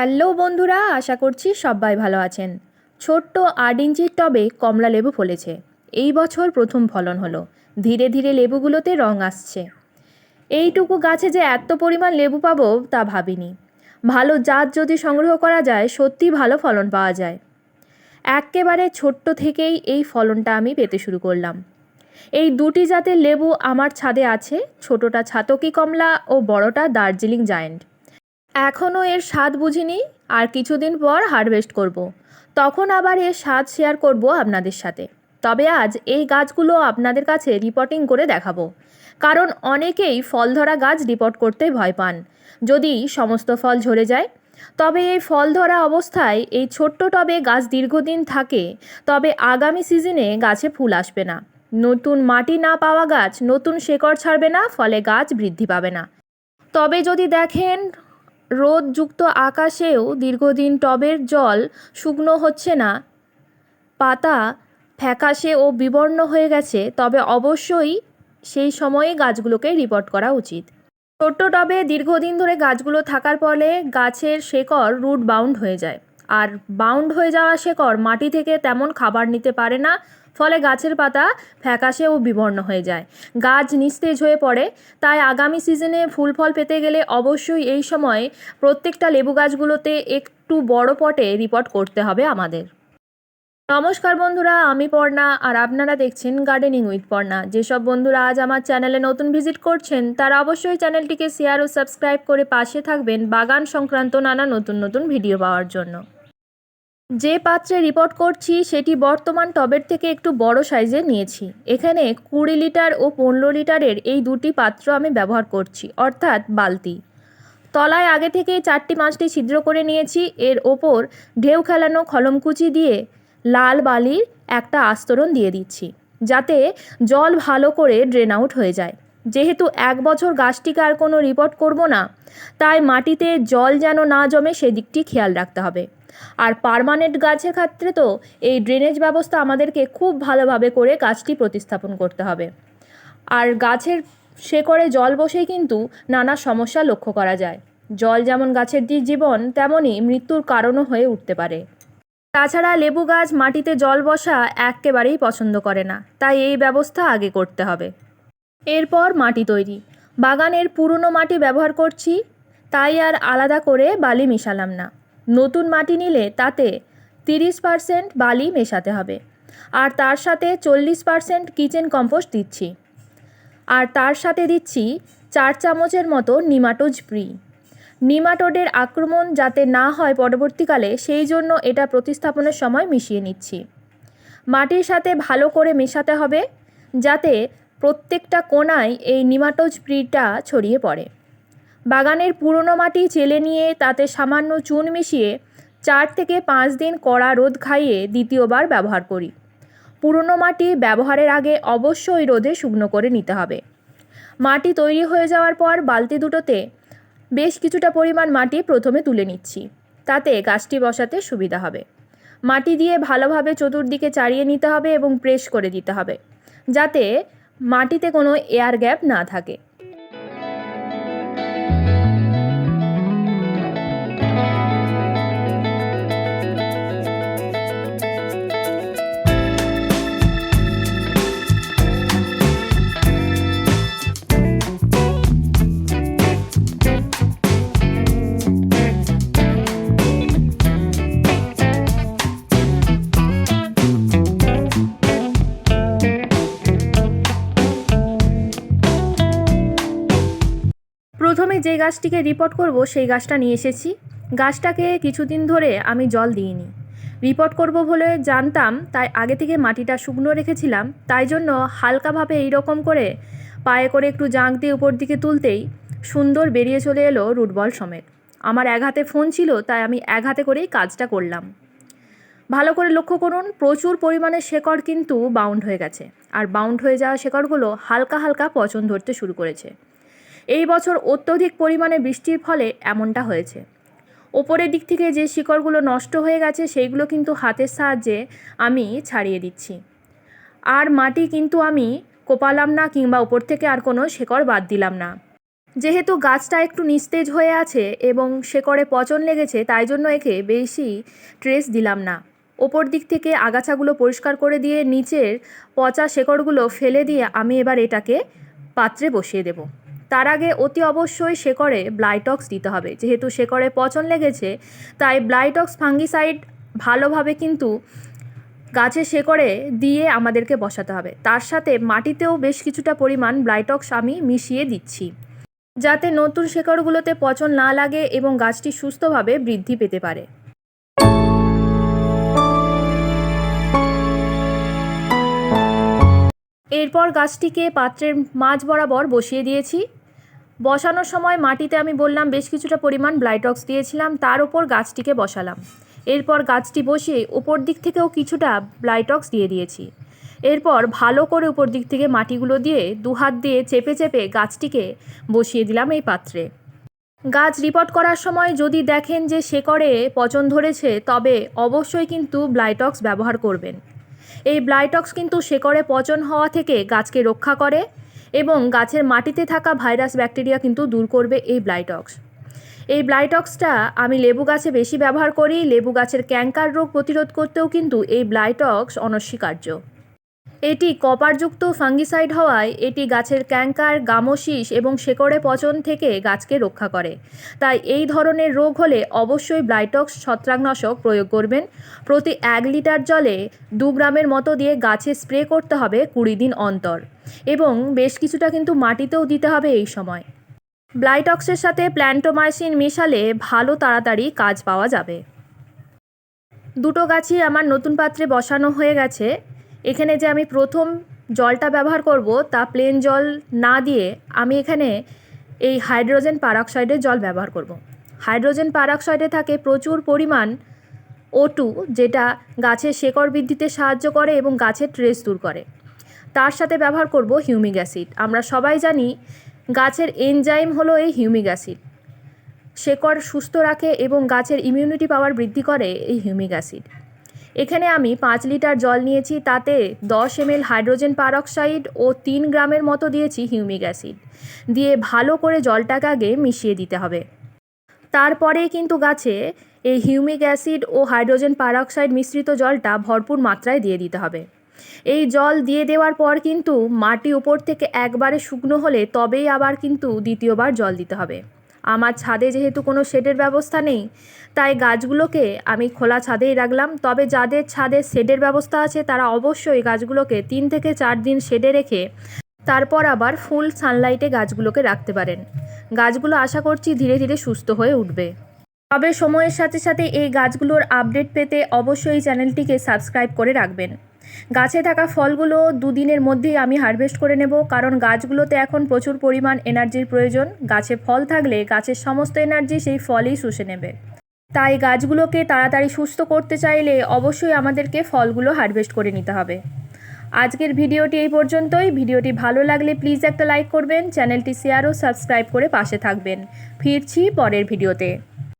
Hello বন্ধুরা, আশা করছি সবাই ভালো আছেন। ছোট্ট আট ইঞ্চির টবে কমলা লেবু ফলেছে। এই বছর প্রথম ফলন হলো। ধীরে ধীরে লেবুগুলোতে রং আসছে। এইটুকু গাছে যে এত পরিমাণ লেবু পাবো তা ভাবিনি। ভালো জাত যদি সংগ্রহ করা যায় সত্যি ভালো ফলন পাওয়া যায়। এক্কেবারে ছোট্ট থেকেই এই ফলনটা আমি পেতে শুরু করলাম। এই দুটি জাতের লেবু আমার ছাদে আছে। ছোটটা ছাতকি কমলা ও বড়টা দার্জিলিং জায়েন্ট। এখনও এর স্বাদ বুঝিনি, আর কিছুদিন পর হারভেস্ট করব। তখন আবার এর স্বাদ শেয়ার করব আপনাদের সাথে। তবে আজ এই গাছগুলো আপনাদের কাছে রিপোর্টিং করে দেখাবো। কারণ অনেকেই ফল ধরা গাছ রিপোর্ট করতে ভয় পান। যদি সমস্ত ফল ঝরে যায়, তবে এই ফল ধরা অবস্থায় এই ছোট্ট টবে গাছ দীর্ঘদিন থাকে, তবে আগামী সিজনে গাছে ফুল আসবে না। নতুন মাটি না পাওয়া গাছ নতুন শেকড় ছাড়বে না, ফলে গাছ বৃদ্ধি পাবে না। তবে যদি দেখেন রোদযুক্ত আকাশেও দীর্ঘদিন টবের জল শুকনো হচ্ছে না। পাতা ফ্যাকাশে ও বিবর্ণ হয়ে গেছে, তবে অবশ্যই সেই সময়ে গাছগুলোকে রিপোর্ট করা উচিত। ছোট্ট টবে দীর্ঘদিন ধরে গাছগুলো থাকার ফলে গাছের শেকড় রুট বাউন্ড হয়ে যায়। আর বাউন্ড হয়ে যাওয়া শেকড় মাটি থেকে তেমন খাবার নিতে পারে না, ফলে গাছের পাতা ফ্যাকাশে ও বিবর্ণ হয়ে যায়। গাছ নিস্তেজ হয়ে পড়ে, তাই আগামী সিজনে ফুল ফল পেতে গেলে অবশ্যই এই সময় প্রত্যেকটা লেবু গাছগুলোতে একটু বড় পটে রিপোর্ট করতে হবে আমাদের। নমস্কার বন্ধুরা, আমি পর্ণা আর আপনারা দেখছেন গার্ডেনিং উইথ পর্ণা। যেসব বন্ধুরা আজ আমার চ্যানেলে নতুন ভিজিট করছেন, তারা অবশ্যই চ্যানেলটিকে শেয়ার ও সাবস্ক্রাইব করে পাশে থাকবেন বাগান সংক্রান্ত নানা নতুন নতুন ভিডিও পাওয়ার জন্য। যে পাত্রে রিপোর্ট করছি, সেটি বর্তমান টবের থেকে একটু বড় সাইজের নিয়েছি। এখানে কুড়ি লিটার ও পনেরো লিটারের এই দুটি পাত্র আমি ব্যবহার করছি, অর্থাৎ বালতি। তলায় আগে থেকেই চারটি পাঁচটি ছিদ্র করে নিয়েছি। এর ওপর ঢেউ খেলানো খলমকুচি দিয়ে লাল বালির একটা আস্তরণ দিয়ে দিচ্ছি, যাতে জল ভালো করে ড্রেন আউট হয়ে যায়। যেহেতু এক বছর গাছটিকে আর কোনো রিপোর্ট করব না, তাই মাটিতে জল যেন না জমে সেদিকটি খেয়াল রাখতে হবে। আর পারমানেন্ট গাছের ক্ষেত্রে তো এই ড্রেনেজ ব্যবস্থা আমাদেরকে খুব ভালোভাবে করে গাছটি প্রতিস্থাপন করতে হবে। আর গাছের শেকড়ে জল বসেই কিন্তু নানা সমস্যা লক্ষ্য করা যায়। জল যেমন গাছের জীবন, তেমনই মৃত্যুর কারণও হয়ে উঠতে পারে। তাছাড়া লেবু গাছ মাটিতে জল বসা একেবারেই পছন্দ করে না, তাই এই ব্যবস্থা আগে করতে হবে। এরপর মাটি তৈরি। বাগানের পুরনো মাটি ব্যবহার করছি, তাই আর আলাদা করে বালি মিশালাম না। নতুন মাটি নিলে তাতে তিরিশ পারসেন্ট বালি মেশাতে হবে। আর তার সাথে চল্লিশ পারসেন্ট কিচেন কম্পোস্ট দিচ্ছি। আর তার সাথে দিচ্ছি চার চামচের মতো নিমাটোজ ফ্রি নিমাটোডের আক্রমণ যাতে না হয় পরবর্তীকালে, সেই জন্য এটা প্রতিস্থাপনের সময় মিশিয়ে নিচ্ছি। মাটির সাথে ভালো করে মেশাতে হবে, যাতে প্রত্যেকটা কোণায় এই নিমাটোজ ফ্রিটা ছড়িয়ে পড়ে। বাগানের পুরনো মাটি চেলে নিয়ে তাতে সামান্য চুন মিশিয়ে চার থেকে পাঁচ দিন কড়া রোদ খাইয়ে দ্বিতীয়বার ব্যবহার করি। পুরনো মাটি ব্যবহারের আগে অবশ্যই রোদে শুকনো করে নিতে হবে। মাটি তৈরি হয়ে যাওয়ার পর বালতি দুটোতে বেশ কিছুটা পরিমাণ মাটি প্রথমে তুলে নিচ্ছি। তাতে গাছটি বসাতে সুবিধা হবে। মাটি দিয়ে ভালোভাবে চতুর্দিকে চাড়িয়ে নিতে হবে এবং প্রেস করে দিতে হবে, যাতে মাটিতে কোনো এয়ার গ্যাপ না থাকে। যে গাছটিকে রিপোর্ট করব, সেই গাছটা নিয়ে এসেছি। গাছটাকে কিছুদিন ধরে আমি জল দিইনি। রিপোর্ট করব বলে জানতাম, তাই আগে থেকে মাটিটা শুকনো রেখেছিলাম। তাই জন্য হালকাভাবে এইরকম করে পায়ে করে একটু জাঁক দিয়ে উপর দিকে তুলতেই সুন্দর বেরিয়ে চলে এলো রুটবল সমেত। আমার এক হাতে ফোন ছিল, তাই আমি এক হাতে করেই কাজটা করলাম। ভালো করে লক্ষ্য করুন, প্রচুর পরিমাণে শেকড় কিন্তু বাউন্ড হয়ে গেছে। আর বাউন্ড হয়ে যাওয়া শেকড়গুলো হালকা হালকা পচন ধরতে শুরু করেছে। এই বছর অত্যধিক পরিমাণে বৃষ্টির ফলে এমনটা হয়েছে। ওপরের দিক থেকে যে শিকড়গুলো নষ্ট হয়ে গেছে, সেইগুলো কিন্তু হাতের সাহায্যে আমি ছাড়িয়ে দিচ্ছি। আর মাটি কিন্তু আমি কোপালাম না কিংবা ওপর থেকে আর কোনো শেকড় বাদ দিলাম না। যেহেতু গাছটা একটু নিস্তেজ হয়ে আছে এবং শেকড়ে পচন লেগেছে, তাই জন্য একে বেশি ট্রেস দিলাম না। ওপর দিক থেকে আগাছাগুলো পরিষ্কার করে দিয়ে নিচের পচা শেকড়গুলো ফেলে দিয়ে আমি এবার এটাকে পাত্রে বসিয়ে দেব। তার আগে অতি অবশ্যই শেকড়ে ব্লাইটক্স দিতে হবে। যেহেতু শেকড়ে পচন লেগেছে, তাই ব্লাইটক্স ফাঙ্গিসাইড ভালোভাবে কিন্তু গাছের শেকড়ে দিয়ে আমাদেরকে বসাতে হবে। তার সাথে মাটিতেও বেশ কিছুটা পরিমাণ ব্লাইটক্স আমি মিশিয়ে দিচ্ছি। যাতে নতুন শেকড়গুলোতে পচন না লাগে এবং গাছটি সুস্থভাবে বৃদ্ধি পেতে পারে। এরপর গাছটিকে পাত্রের মাঝ বরাবর বসিয়ে দিয়েছি। বসানোর সময় মাটিতে আমি বললাম, বেশ কিছুটা পরিমাণ ব্লাইটক্স দিয়েছিলাম, তার ওপর গাছটিকে বসালাম। এরপর গাছটি বসিয়ে ওপর দিক থেকেও কিছুটা ব্লাইটক্স দিয়ে দিয়েছি। এরপর ভালো করে উপর দিক থেকে মাটিগুলো দিয়ে দু হাত দিয়ে চেপে চেপে গাছটিকে বসিয়ে দিলাম এই পাত্রে। গাছ রিপোর্ট করার সময় যদি দেখেন যে শেকড়ে পচন ধরেছে, তবে অবশ্যই কিন্তু ব্লাইটক্স ব্যবহার করবেন। এই ব্লাইটক্স কিন্তু শেকড়ে পচন হওয়া থেকে গাছকে রক্ষা করে এবং গাছের মাটিতে থাকা ভাইরাস ব্যাকটেরিয়া কিন্তু দূর করবে এই ব্লাইটক্স। এই ব্লাইটক্সটা আমি লেবু গাছে বেশি ব্যবহার করি, লেবু গাছের ক্যাঙ্কার রোগ প্রতিরোধ করতেও কিন্তু এই ব্লাইটক্স অনস্বীকার্য। এটি কপারযুক্ত ফাঙ্গিসাইড হওয়ায় এটি গাছের ক্যাঙ্কার গামোশিস এবং শেকড়ে পচন থেকে গাছকে রক্ষা করে। তাই এই ধরনের রোগ হলে অবশ্যই ব্লাইটক্স ছত্রাকনাশক প্রয়োগ করবেন। প্রতি এক লিটার জলে দু গ্রামের মতো দিয়ে গাছে স্প্রে করতে হবে কুড়ি দিন অন্তর। এবং বেশ কিছুটা কিন্তু মাটিতেও দিতে হবে এই সময়। ব্লাইটক্সের সাথে প্ল্যান্টোমাইসিন মেশালে ভালো তাড়াতাড়ি কাজ পাওয়া যাবে। দুটো গাছই আমার নতুন পাত্রে বসানো হয়ে গেছে। এখানে যে আমি প্রথম জলটা ব্যবহার করব তা প্লেন জল না দিয়ে আমি এখানে এই হাইড্রোজেন পারঅক্সাইডের জল ব্যবহার করব। হাইড্রোজেন পারঅক্সাইডে থাকে প্রচুর পরিমাণ ও টু যেটা গাছের শেকড় বৃদ্ধিতে সাহায্য করে এবং গাছের ট্রেস দূর করে। তার সাথে ব্যবহার করব হিউমিক অ্যাসিড আমরা সবাই জানি গাছের এনজাইম হলো এই হিউমিক অ্যাসিড শেকড় সুস্থ রাখে এবং গাছের ইমিউনিটি পাওয়ার বৃদ্ধি করে এই হিউমিক অ্যাসিড এখানে আমি পাঁচ লিটার জল নিয়েছি, তাতে দশ এমএল হাইড্রোজেন পারঅক্সাইড ও তিন গ্রামের মতো দিয়েছি হিউমিক অ্যাসিড। দিয়ে ভালো করে জলটাকে আগে মিশিয়ে দিতে হবে। তারপরে কিন্তু গাছে এই হিউমিক অ্যাসিড ও হাইড্রোজেন পারঅক্সাইড মিশ্রিত জলটা ভরপুর মাত্রায় দিয়ে দিতে হবে। এই জল দিয়ে দেওয়ার পর কিন্তু মাটি উপর থেকে একবারে শুকনো হলে তবেই আবার কিন্তু দ্বিতীয়বার জল দিতে হবে। আমার ছাদে যেহেতু কোনো শেডের ব্যবস্থা নেই, তাই গাছগুলোকে আমি খোলা ছাদেই রাখলাম। তবে যাদের ছাদে শেডের ব্যবস্থা আছে, তারা অবশ্যই গাছগুলোকে তিন থেকে চার দিন শেডে রেখে তারপর আবার ফুল সানলাইটে গাছগুলোকে রাখতে পারেন। গাছগুলো আশা করছি ধীরে ধীরে সুস্থ হয়ে উঠবে। তবে সময়ের সাথে সাথে এই গাছগুলোর আপডেট পেতে অবশ্যই চ্যানেলটিকে সাবস্ক্রাইব করে রাখবেন। গাছে থাকা ফলগুলো দুদিনের মধ্যেই আমি হারভেস্ট করে নেব, কারণ গাছগুলোতে এখন প্রচুর পরিমাণ এনার্জির প্রয়োজন। গাছে ফল থাকলে গাছের সমস্ত এনার্জি সেই ফলেই শুষে নেবে। তাই গাছগুলোকে তাড়াতাড়ি সুস্থ করতে চাইলে অবশ্যই আমাদেরকে ফলগুলো হারভেস্ট করে নিতে হবে। আজকের ভিডিওটি এই পর্যন্তই। ভিডিওটি ভালো লাগলে প্লিজ একটা লাইক করবেন, চ্যানেলটি শেয়ার ও সাবস্ক্রাইব করে পাশে থাকবেন। ফিরছি পরের ভিডিওতে।